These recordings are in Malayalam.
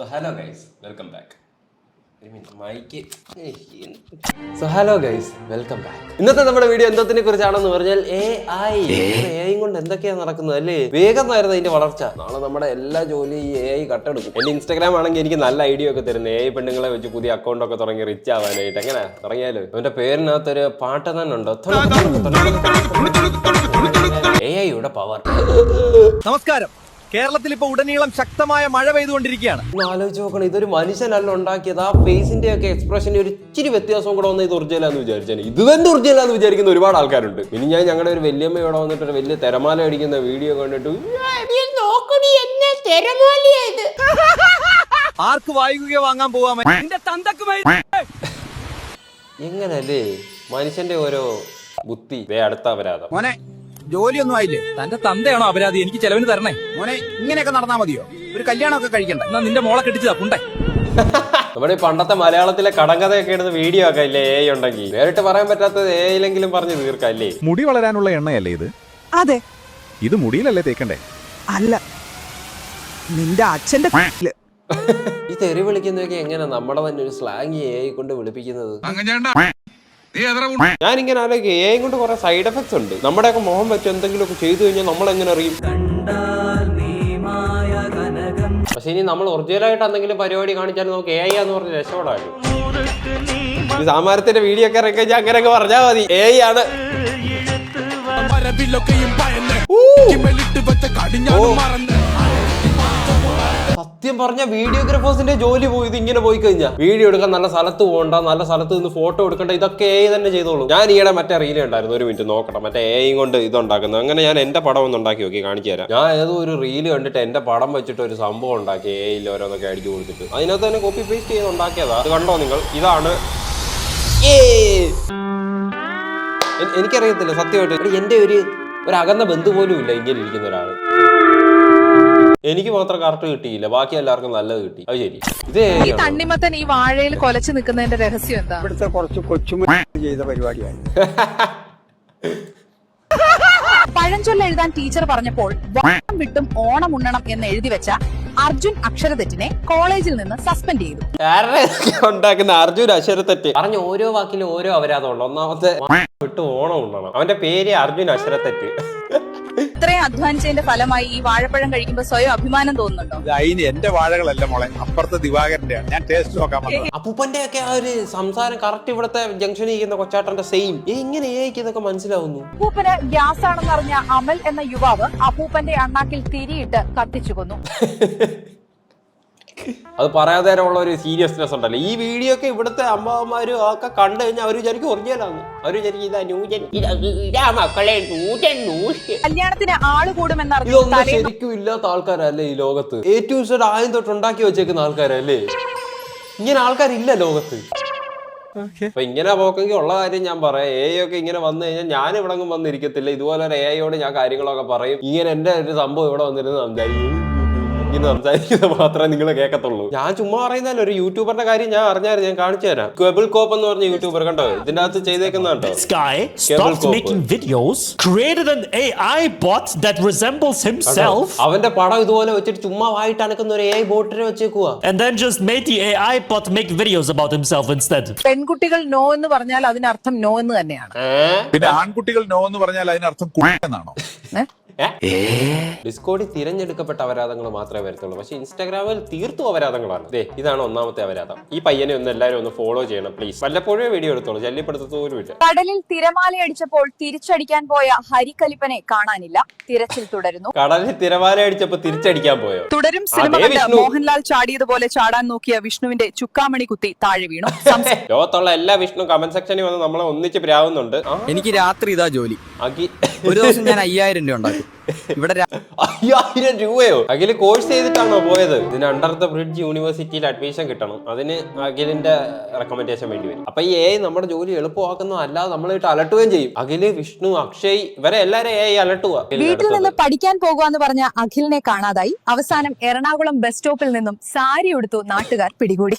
So hello guys welcome back Mike so hello guys welcome back ഇന്നത്തെ നമ്മുടെ വീഡിയോ എന്തത്തിനെ കുറിച്ചാണെന്ന് പറഞ്ഞാൽ എ ഐ എ കൊണ്ട് എന്തൊക്കെയാ നടക്കുന്നത് അല്ലേ വേഗമായിരുന്നു അതിന്റെ വളർച്ച നാളെ നമ്മുടെ എല്ലാ ജോലിയും ഈ എ ഐ കട്ടെടുക്കും എന്റെ ഇൻസ്റ്റാഗ്രാം ആണെങ്കിൽ എനിക്ക് നല്ല ഐഡിയ ഒക്കെ തരുന്നത് എ ഐ പെണ്ണുങ്ങളെ വെച്ച് പുതിയ അക്കൗണ്ട് ഒക്കെ തുടങ്ങി റിച്ച് ആവാനായിട്ട് എങ്ങനെ തുടങ്ങിയാലോ അവന്റെ പേരിനകത്തൊരു പാട്ട് തന്നെ ഉണ്ടോ എ ഐയുടെ പവർ നമസ്കാരം കേരളത്തിൽ ഇപ്പൊ ഉടനീളം ശക്തമായ മഴ പെയ്തുകൊണ്ടിരിക്കുകയാണ്. ഒന്ന് ആലോചിച്ച് നോക്കണം ഇതൊരു മനുഷ്യനല്ല ഉണ്ടാക്കിയത്. ആ ഫേസിന്റെ ഒക്കെ എക്സ്പ്രഷന്റെ ഒരു ഇച്ചിരി വ്യത്യാസം കൂടെ വന്ന് ഇത് ഒറിജിനലാന്ന് വിചാരിച്ചാൽ ഇത് തന്നെ ഒറിജിനലാന്ന് വിചാരിക്കുന്ന ഒരുപാട് ആൾക്കാരുണ്ട്. ഇനി ഞാൻ ഞങ്ങളുടെ ഒരു വല്യമ്മ ഇവിടെ വന്നിട്ട് ഒരു വലിയ തെരമാല അടിക്കുന്ന വീഡിയോ കണ്ടിട്ട് ആർക്ക് വായിക്കുക വാങ്ങാൻ നിന്റെ തന്തക്കുമായി എങ്ങനല്ലേ? മനുഷ്യന്റെ ഓരോ ബുദ്ധി ദേ അടുത്ത അപരാധം. മോനെ ജോലിയൊന്നും ആയില്ലേ? തന്റെ തന്തയാണോ അപരാധി? എനിക്ക് ചെലവിന് തരണേ. മോനെ ഇങ്ങനെയൊക്കെ നടന്നാ മതിയോ? ഒരു കല്യാണമൊക്കെ കഴിക്കണ്ട. എന്നാ നിന്റെ മോളെ കെട്ടിച്ചതാ കുണ്ടേ. നമ്മുടെ ഈ പണ്ടത്തെ മലയാളത്തിലെ കടങ്കഥയൊക്കെ എടുത്ത് വീഡിയോ ഒക്കെ ഇല്ലേ എ ഉണ്ടെങ്കിൽ നേരിട്ട് പറയാൻ പറ്റാത്തത് എ പറഞ്ഞു പറഞ്ഞ് തീർക്കാം അല്ലേ മുടി വളരാനുള്ള എണ്ണയല്ലേ ഇത്? അതെ. ഇത് മുടിയിലല്ലേ തേക്കണ്ടേ? അല്ല. നിന്റെ അച്ഛന്റെ. ഈ തെറി വിളിക്കുന്നതൊക്കെ എങ്ങനെ നമ്മുടെ തന്നെ ഒരു സ്ലാങ് എ കൊണ്ട് വിളിപ്പിക്കുന്നത്? ഞാൻ ഇങ്ങനെ ആലോചിക്കും എ ഐ കൊണ്ട് കുറെ സൈഡ് എഫക്ട്സ് ഉണ്ട്. നമ്മുടെയൊക്കെ മുഖം വെച്ച് എന്തെങ്കിലുമൊക്കെ ചെയ്തു കഴിഞ്ഞാൽ നമ്മൾ എങ്ങനെ അറിയും? പക്ഷെ ഇനി നമ്മൾ ഒറിജിനലായിട്ട് എന്തെങ്കിലും പരിപാടി കാണിച്ചാൽ നമുക്ക് എ ഐ എന്ന് പറഞ്ഞ് രക്ഷപ്പെടാനും സാമാരത്തിന്റെ വീഡിയോ ഒക്കെ ഇറക്കി കഴിഞ്ഞാൽ അങ്ങനെയൊക്കെ പറഞ്ഞാൽ മതി. എ ഐ ആണ് സത്യം പറഞ്ഞ വീഡിയോഗ്രാഫേഴ്സിന്റെ ജോലി പോയി ഇത് ഇങ്ങനെ പോയി കഴിഞ്ഞാൽ വീഡിയോ എടുക്കാൻ നല്ല സ്ഥലത്ത് പോകണ്ട നല്ല സ്ഥലത്ത് നിന്ന് ഫോട്ടോ എടുക്കണ്ട ഇതൊക്കെ എ തന്നെ ചെയ്തോളൂ. ഞാൻ ഈയിടെ മറ്റേ റീൽ ഉണ്ടായിരുന്നു ഒരു മിനിറ്റ് നോക്കട്ടെ മറ്റേ എയും കൊണ്ട് ഇത് ഉണ്ടാക്കുന്നത് അങ്ങനെ ഞാൻ എന്റെ പടം ഒന്ന് ഉണ്ടാക്കി നോക്കി കാണിച്ചു തരാം. ഞാൻ ഏതോ ഒരു റീൽ കണ്ടിട്ട് എന്റെ പടം വെച്ചിട്ട് ഒരു സംഭവം ഉണ്ടാക്കി എയിൽ യിൽ ഓരോന്നൊക്കെ അടിച്ചു കൊടുത്തിട്ട്. അതിനകത്ത് തന്നെ കോപ്പി പേസ്റ്റ് ചെയ്ത് ഉണ്ടാക്കിയതാ. അത് കണ്ടോ നിങ്ങൾ? ഇതാണ് എനിക്കറിയത്തില്ല സത്യമായിട്ട്. എന്റെ ഒരു ഒരു അകന്ന ബന്ധു പോലും ഇല്ല ഇങ്ങനെ ഇരിക്കുന്ന ഒരാൾ. എനിക്ക് മാത്രം കറക്റ്റ് കിട്ടിയില്ല. ബാക്കി എല്ലാവർക്കും നല്ലത് കിട്ടി. അത് ശരി. ഇത് ഈ തണ്ണിമത്തൻ ഈ വാഴയിൽ കൊലച്ചു നിൽക്കുന്നതിന്റെ രഹസ്യം എന്താ? ഇവിടുത്തെ കുറച്ച് കൊച്ചുമ ചെയ്ത പരിപാടിയാണ് പഴഞ്ചൊല്ല എഴുതാൻ ടീച്ചർ പറഞ്ഞപ്പോൾ വാഴം വിട്ടും ഓണം ഉണ്ണണം എന്ന് എഴുതി വെച്ച അർജുൻ അക്ഷരതെറ്റിനെ കോളേജിൽ നിന്ന് സസ്പെൻഡ് ചെയ്തു. ആരുടെ ഉണ്ടാക്കുന്ന അർജുൻ അക്ഷരത്തെറ്റ്? പറഞ്ഞ ഓരോ വാക്കിലും ഓരോ അപരാധമുണ്ട് ഒന്നാമത്തെ വിട്ട് ഓണം ഉണ്ണണം. അവന്റെ പേര് അർജുൻ അക്ഷരത്തെറ്റ്. അധ്വാനിച്ചതിന്റെ ഫലമായി ഈ വാഴപ്പഴം കഴിക്കുമ്പോൾ സ്വയം അഭിമാനം തോന്നുന്നുണ്ടോ? അതിന് എന്റെ വാഴകളല്ല മോളെ അപ്പുറത്തെ ദിവാകരന്റെയാണ്. ഞാൻ ടേസ്റ്റ് നോക്കാൻ വന്നത്. അപ്പൂപ്പന്റെ ഒക്കെ ആ ഒരു സംസാരം കറക്റ്റ് ഇവിടുത്തെ ജംഗ്ഷനിൽ ഇരിക്കുന്ന കൊച്ചാട്ടന്റെ സെയിം എങ്ങനെ ഇതൊക്കെ മനസ്സിലാവുന്നു. അപ്പൂപ്പന് ഗ്യാസ് ആണെന്ന് അറിഞ്ഞ അമൽ എന്ന യുവാവ് അപ്പൂപ്പന്റെ അണ്ണാക്കിൽ തിരിയിട്ട് കത്തിച്ചു കൊന്നു. അത് പറയാതെ ഉള്ള ഒരു സീരിയസ്നെസ് ഉണ്ടല്ലോ. ഈ വീഡിയോ ഒക്കെ ഇവിടുത്തെ അമ്മമാരും ഒക്കെ കണ്ടു കഴിഞ്ഞാൽ അവർ വിചാരിക്കും ഒറിജിനലാണ് അവർ വിചാരിക്കും ഇതാ ന്യൂജൻ ഇതാ ഇതാ മക്കളെ കല്യാണത്തിന് ആൾ ഇതൊന്നും ശരിക്കും ഇല്ലാത്ത ആൾക്കാരല്ലേ ഈ ലോകത്ത്? ഏറ്റവും ഇഷ്ടം ആദ്യം തൊട്ട് ഉണ്ടാക്കി വെച്ചേക്കുന്ന ആൾക്കാരല്ലേ? ഇങ്ങനെ ആൾക്കാരില്ല ലോകത്ത്. അപ്പൊ ഇങ്ങനെ പോക്കെങ്കിൽ ഉള്ള കാര്യം ഞാൻ പറയാം. എ ഒക്കെ ഇങ്ങനെ വന്നു കഴിഞ്ഞാൽ ഞാൻ ഇവിടെ വന്നിരിക്കത്തില്ല. ഇതുപോലെ ഒരു എയോട് ഞാൻ കാര്യങ്ങളൊക്കെ പറയും. ഇങ്ങനെ എന്റെ ഒരു സംഭവം ഇവിടെ വന്നിരുന്ന് സംസാരിക്കും. ഇങ്ങനെ സംസാരിക്കുന്നത് മാത്രമേ നിങ്ങൾ കേൾക്കത്തുള്ളൂ ഞാൻ ചുമ്മാ പറയുന്നല്ലോ ഒരു യൂട്യൂബറിന്റെ കാര്യം ഞാൻ അറിഞ്ഞായിരുന്നു ഞാൻ കാണിച്ചു തരാം. ക്വബിൾ കോപ്പ് എന്ന് പറഞ്ഞ യൂട്യൂബർ കണ്ടോ? ഇതിന്റെ അകത്ത് ചെയ്തേക്കുന്നുണ്ടോ This guy Cable stopped cop. making videos, created an AI bot that resembles himself, അവന്റെ പടം ഇതുപോലെ വെച്ചിട്ട് ചുമ്മാ വായിട്ട് അനക്കുന്ന ഒരു എഐ ഐ ബോട്ടിനെ വെച്ചേക്കുക and then just made the AI bot make videos about himself instead. പെൺകുട്ടികൾ നോ എന്ന് പറഞ്ഞാൽ അതിനർത്ഥം നോ എന്ന് തന്നെയാണ്. പിന്നെ ആൺകുട്ടികൾ നോ എന്ന് പറഞ്ഞാൽ അതിനർത്ഥം കുഴ എന്നാണോ ഡിസ്കോഡിൽ തിരഞ്ഞെടുക്കപ്പെട്ട അപരാധങ്ങൾ മാത്രമേ വരത്തുള്ളൂ. പക്ഷെ ഇൻസ്റ്റാഗ്രാമിൽ തീർത്തും അപരാധങ്ങളാണ്. ദേ ഇതാണ് ഒന്നാമത്തെ അപരാധം. ഈ പയ്യനെ ഒന്ന് എല്ലാവരും ഒന്ന് ഫോളോ ചെയ്യണം പ്ലീസ് വല്ലപ്പോഴേ വീഡിയോ എടുത്തോളൂ ശല്യപ്പെടുത്തത്തോലുമില്ല കടലിൽ തിരമാലയടിച്ചപ്പോൾ തിരിച്ചടിക്കാൻ പോയ ഹരിക്കലിപ്പനെ കാണാനില്ല. തിരച്ചിൽ തുടരുന്നു. കടലിൽ തിരമാല അടിച്ചപ്പോ തിരിച്ചടിക്കാൻ പോയോ? തുടരും അതേ സിനിമ കണ്ട് വിഷ്ണു. മോഹൻലാൽ ചാടിയതുപോലെ ചാടാൻ നോക്കിയ വിഷ്ണുവിന്റെ ചുക്കാമണി കുത്തി താഴെ വീണു. ലോകത്തുള്ള എല്ലാ വിഷ്ണു കമന്റ് സെക്ഷനിൽ വന്ന് നമ്മളെ ഒന്നിച്ച് പ്രാവുന്നുണ്ട്. ആ, എനിക്ക് രാത്രി ഇതാ ജോലി. ഒരു ദിവസം ഞാൻ അയ്യായിരം രൂപ ഉണ്ടാക്കും. ഇവിടെ അയ്യായിരം രൂപയോ? അഖിൽ കോഴ്സ് ചെയ്തിട്ടാണോ പോയത്? ഇതിന് അണ്ടർ ദ ബ്രിഡ്ജ് യൂണിവേഴ്സിറ്റിയിൽ അഡ്മിഷൻ കിട്ടണം. അതിന് അഖിലിന്റെ റെക്കമെൻഡേഷൻ വേണ്ടി വരും. അപ്പൊ ഈ എ നമ്മുടെ ജോലി എളുപ്പമാക്കുന്ന അല്ലാതെ നമ്മൾ ഇട്ട് അലട്ടുകയും ചെയ്യും. അഖിൽ വിഷ്ണു അക്ഷയ് ഇവരെ എല്ലാരും എ അലട്ടുക. വീട്ടിൽ നിന്ന് പഠിക്കാൻ പോകുവാന്ന് പറഞ്ഞ അഖിലിനെ കാണാതായി. അവസാനം എറണാകുളം ബസ് സ്റ്റോപ്പിൽ നിന്നും സാരി ഉടുത്തു നാട്ടുകാർ പിടികൂടി.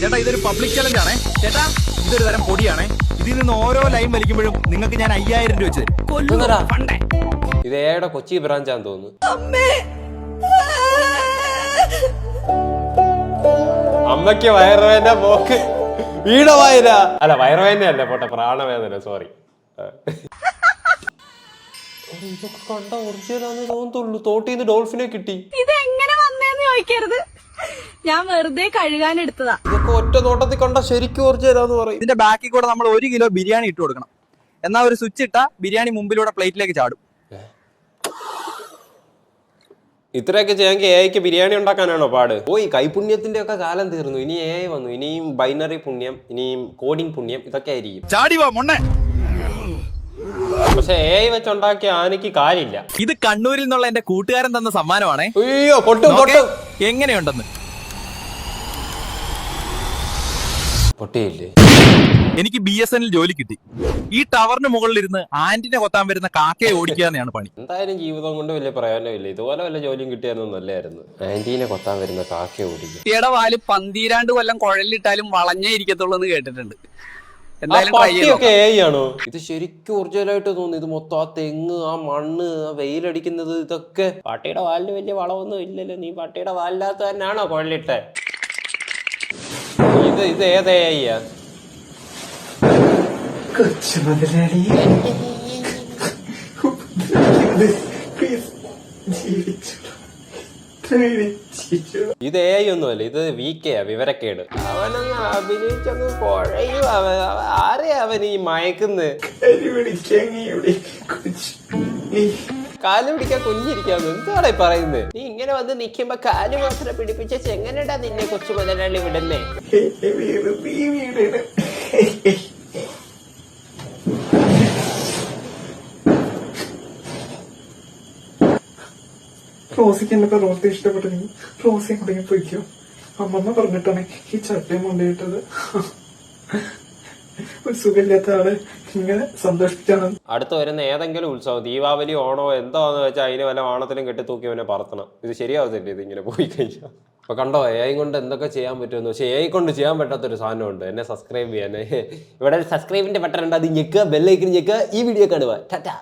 ചേട്ടാ ഇതൊരു പബ്ലിക് ചലഞ്ച് ആണേ. ചേട്ടാ ഇതൊരു തരം പൊടിയാണേ. ഇതിൽ നിന്ന് ഓരോ ലൈൻ വലിക്കുമ്പോഴും നിങ്ങൾക്ക് ഞാൻ അയ്യായിരം രൂപ വെച്ച് കൊല്ലുന്നടാ ഇത് ഏടെ കൊച്ചി ബ്രാഞ്ചാന്ന് തോന്നുന്നു. അമ്മയ്ക്ക് വയറുവേദന പോക്ക് വീട വായന അല്ല വയറുവേദന അല്ല പോട്ടെ പ്രാണവേദന സോറി ഇതൊക്കെ കണ്ട ഒറിജിനൽ ആണെന്ന് തോന്നുന്നുള്ളൂ തോട്ടിന്ന് ഡോൾഫിനെ കിട്ടി. ഇത് എങ്ങനെ വന്നേന്ന് ചോദിക്കരുത്. ഞാൻ വെറുതെ കഴുകാൻ എടുത്തതാ. ഇതൊക്കെ ഒറ്റ നോട്ടത്തിൽ കണ്ട ശരിക്കും ഒറിജിനലാന്ന് പറയും. ഇതിന്റെ ബാക്കിൽ കൂടെ നമ്മൾ ഒരു കിലോ ബിരിയാണി ഇട്ട് കൊടുക്കണം. എന്നാ ഒരു സ്വിച്ച് ഇട്ട ബിരിയാണി മുമ്പിലൂടെ പ്ലേറ്റിലേക്ക് ചാടും. ഇത്രയൊക്കെ ചെയ്യാമെങ്കിൽ എഐക്ക് ബിരിയാണി ഉണ്ടാക്കാനാണോ പാട്? ഓ ഈ കൈപുണ്യത്തിന്റെ ഒക്കെ കാലം തീർന്നു. ഇനി എ വന്നു. ഇനിയും ബൈനറി പുണ്യം ഇനിയും കോഡിംഗ് പുണ്യം ഇതൊക്കെ ആയിരിക്കും. ചാടി വാ മൊണ്ണെ. പക്ഷെ എ ഐ വെച്ചുണ്ടാക്കിയ ആനയ്ക്ക് കാര്യമില്ല. ഇത് കണ്ണൂരിൽ നിന്നുള്ള എന്റെ കൂട്ടുകാരൻ തന്ന സമ്മാനമാണേ. അയ്യോ പൊട്ടും. എങ്ങനെയുണ്ടെന്ന്. പൊട്ടിയില്ലേ? എനിക്ക് ബി എസ് എനിൽ ജോലി കിട്ടി. ഈ ടവറിന് മുകളിലിരുന്ന് ആന്റിനെ കൊത്താൻ വരുന്ന കാക്കയെ ഓടിക്കാന്നെയാണ് പണി. എന്തായാലും ജീവിതം കൊണ്ട് വലിയ പ്രയോജനമില്ല ഇതുപോലെ വല്ല ജോലിയും കിട്ടിയായിരുന്നു നല്ലായിരുന്നു. ആന്റിനെ കൊത്താൻ വരുന്ന കാക്കയെ ഓടിക്കും. കുട്ടിയുടെ വാൽ പന്തീരാണ്ട് കൊല്ലം കുഴലിട്ടാലും വളഞ്ഞേ ഇരിക്കത്തുള്ളൂ എന്ന് കേട്ടിട്ടുണ്ട്. എന്തായാലും ചെയ്ത് ആണോ? ഇത് ശരിക്കും ഒറിജിനലായിട്ട് തോന്നുന്നു. ഇത് മൊത്തം ആ തെങ്ങ് ആ മണ്ണ് ആ വെയിലടിക്കുന്നത് ഇതൊക്കെ. പട്ടിയുടെ വാലിന് വലിയ വളമൊന്നും ഇല്ലല്ലോ. നീ പട്ടിയുടെ വാലിനകത്ത് തന്നെയാണോ കൊള്ളിട്ടെ ഇത് ഇത് ഏത് എ ഐ ആ? ഇത് എ ഐ ഒന്നുമല്ല ഇത് വി കെ വിവരക്കേട്. അവനങ്ങ് അഭിനയിച്ചങ്ങ് കുഴയും അവൻ. അവൻ ആരെയാ അവൻ ഈ മയക്കുന്ന? കാൽ പിടിക്കാൻ കുഞ്ഞിരിക്കാന്ന് എന്താണ് പറയുന്നത് നീ ഇങ്ങനെ വന്ന് നിക്കുമ്പോ കാൽ മാത്രം പിടിപ്പിച്ച ചെങ്ങനടാ നിന്നെ കൊച്ചു മുതലാളി വിടുന്നേ? റോസിക്ക് എന്നെ റോസ് ഇഷ്ടപ്പെട്ടെങ്കിൽ റോസെ കൂടെ പോയിക്കോ? അമ്മമ്മ പറഞ്ഞിട്ടാണ് ഈ ചട്ടയും കൊണ്ടുപോയിട്ടത്. ഒരു അടുത്ത് വരുന്ന ഏതെങ്കിലും ഉത്സവം ദീപാവലി ഓണോ എന്താന്ന് വെച്ചാൽ അതിന് വല്ല ഓണത്തിലും കെട്ടിത്തൂക്കി അവനെ പറത്തണം. ഇത് ശരിയാവത്തില്ല ഇത് ഇങ്ങനെ പോയി കഴിഞ്ഞാൽ അപ്പൊ കണ്ടോ എ ഐ കൊണ്ട് എന്തൊക്കെ ചെയ്യാൻ പറ്റുമെന്ന് പക്ഷേ എ ഐ കൊണ്ട് ചെയ്യാൻ പറ്റാത്തൊരു സാധനമുണ്ട്. എന്നെ സബ്സ്ക്രൈബ് ചെയ്യാൻ. ഇവിടെ സബ്സ്ക്രൈബിന്റെ ബട്ടൺ ഉണ്ട്. അത് ഞെക്കുക ബെല്ലൈക്കിന് ഞെക്കുക. ഈ വീഡിയോ കാണുക.